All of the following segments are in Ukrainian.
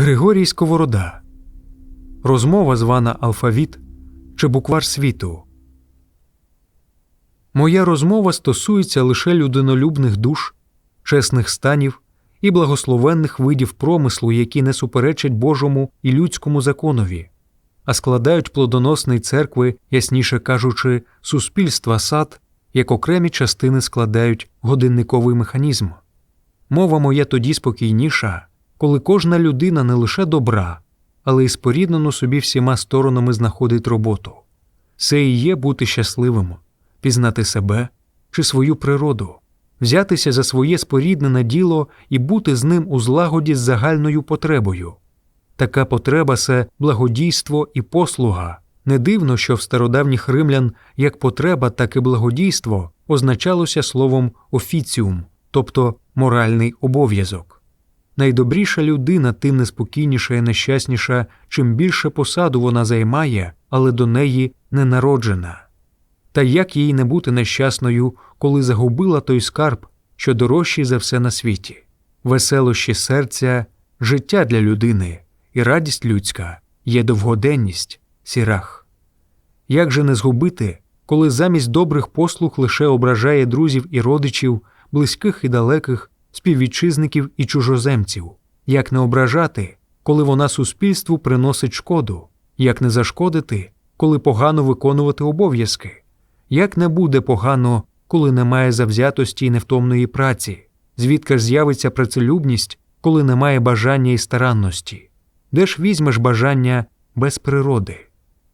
Григорій Сковорода. Розмова звана Алфавіт чи буквар світу. Моя розмова стосується лише людинолюбних душ, чесних станів і благословенних видів промислу, які не суперечать Божому і людському законові, а складають плодоносний церкви, ясніше кажучи, суспільства сад, як окремі частини складають годинниковий механізм. Мова моя тоді спокійніша, коли кожна людина не лише добра, але й споріднену собі всіма сторонами знаходить роботу. Це і є бути щасливим, пізнати себе чи свою природу, взятися за своє споріднене діло і бути з ним у злагоді з загальною потребою. Така потреба це благодійство і послуга. Не дивно, що в стародавніх римлян як потреба, так і благодійство означалося словом офіціум, тобто моральний обов'язок. Найдобріша людина тим неспокійніша і нещасніша, чим більше посаду вона займає, але до неї не народжена. Та як їй не бути нещасною, коли загубила той скарб, що дорожчий за все на світі, веселощі серця, життя для людини і радість людська є довгоденність, сірах. Як же не згубити, коли замість добрих послуг лише ображає друзів і родичів, близьких і далеких, співвітчизників і чужоземців, як не ображати, коли вона суспільству приносить шкоду, як не зашкодити, коли погано виконувати обов'язки, як не буде погано, коли немає завзятості і невтомної праці, звідки ж з'явиться працелюбність, коли немає бажання і старанності, де ж візьмеш бажання без природи?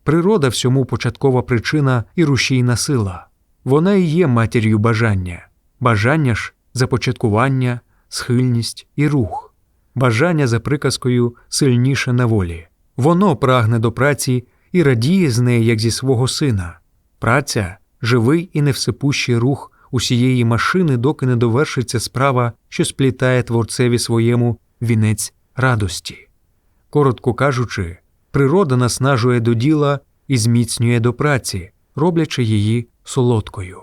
Природа всьому початкова причина і рушійна сила. Вона і є матір'ю бажання. Бажання ж започаткування, схильність і рух. Бажання за приказкою сильніше на волі. Воно прагне до праці і радіє з неї, як зі свого сина. Праця живий і невсипущий рух усієї машини, доки не довершиться справа, що сплітає творцеві своєму вінець радості. Коротко кажучи, природа наснажує до діла і зміцнює до праці, роблячи її солодкою.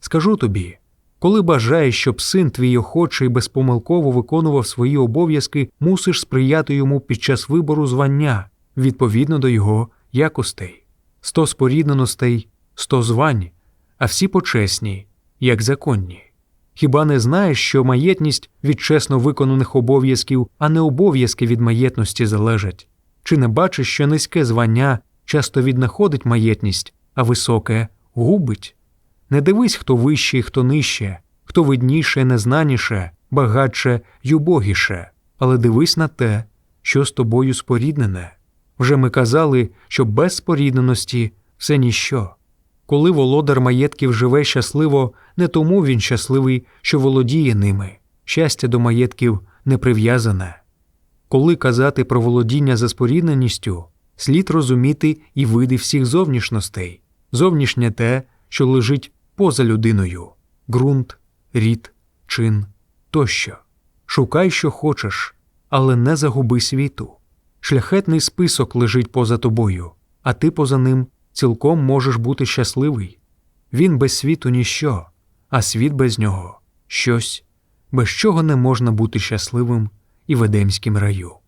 Скажу тобі, коли бажаєш, щоб син твій охоче і безпомилково виконував свої обов'язки, мусиш сприяти йому під час вибору звання відповідно до його якостей сто спорідненостей, сто звань, а всі почесні, як законні. Хіба не знаєш, що маєтність від чесно виконаних обов'язків, а не обов'язки від маєтності залежать? Чи не бачиш, що низьке звання часто віднаходить маєтність, а високе губить? Не дивись, хто вище, хто нижче, хто видніше, незнаніше, багатше й убогіше, але дивись на те, що з тобою споріднене. Вже ми казали, що без спорідненості все ніщо. Коли володар маєтків живе щасливо, не тому він щасливий, що володіє ними, щастя до маєтків не прив'язане. Коли казати про володіння за спорідненістю, слід розуміти і види всіх зовнішностей, зовнішнє те, що лежить поза людиною ґрунт, рід, чин тощо. Шукай, що хочеш, але не загуби світу. Шляхетний список лежить поза тобою, а ти поза ним цілком можеш бути щасливий. Він без світу ніщо, а світ без нього щось, без чого не можна бути щасливим і в Едемськім раю.